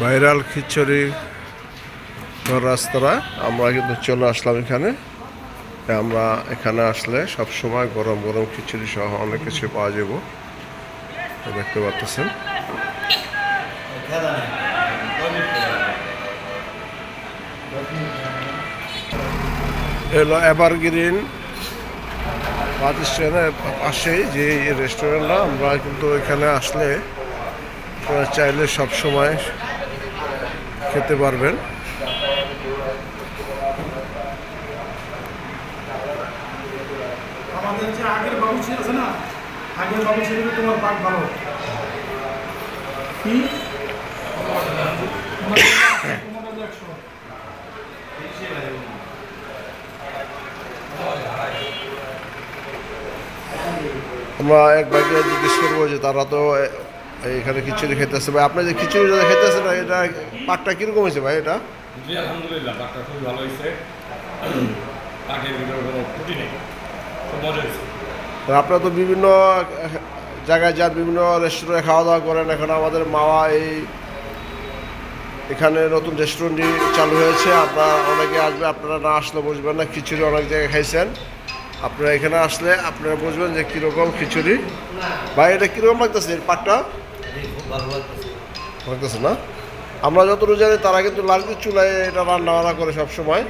Viral খিচুড়ি রাস্তারা আমরা কিন্তু চলে আসলাম এখানে। আমরা এখানে আসলে সব সময় গরম গরম খিচুড়ি সহ অনেক কিছু পাওয়া যাব। দেখতে পাচ্ছেন এলো এভারগ্রিন বাস স্ট্যান্ডের পাশেই যে রেস্টুরেন্টটা আমরা কিন্তু এখানে আসলে চাইলে সব সময় খেতে পারবেন। আমাদের যে আগের বাবুচি আছে না আগের বাবুচি তোমার পাক ভালো। কি? আমরা এক ভাইকে জিজ্ঞেস করব যে তারা তো এখানে খিচুড়ি খেতেছে ভাই। আপনি যে খিচুড়ি যেটা খেতেছেন না এটা পাকটা কীরকম হয়েছে ভাই এটা? জি আলহামদুলিল্লাহ পাকটা ভালো হয়েছে। পাকের ভিতরে কোনো ত্রুটি নেই খুব মজা হয়েছে। আপনারা তো বিভিন্ন জায়গায় যান বিভিন্ন রেস্টুরেন্টে খাওয়া দাওয়া করেন। এখন আমাদের মাওয়া এই এখানে নতুন রেস্টুরেন্টটি চালু হয়েছে। আপনারা অনেকে আসবে আপনারা না আসলে বুঝবেন না। খিচুড়ি অনেক জায়গায় খাইছেন। আপনারা এখানে আসলে আপনারা বুঝবেন যে কীরকম খিচুড়ি। ভাই এটা কীরকম লাগতেছে এর পাকটা লাগতেছে। না আমরা যতটুকু জানি তারা কিন্তু লালকি চুলায় এটা রান্না বান্না করে সব সময়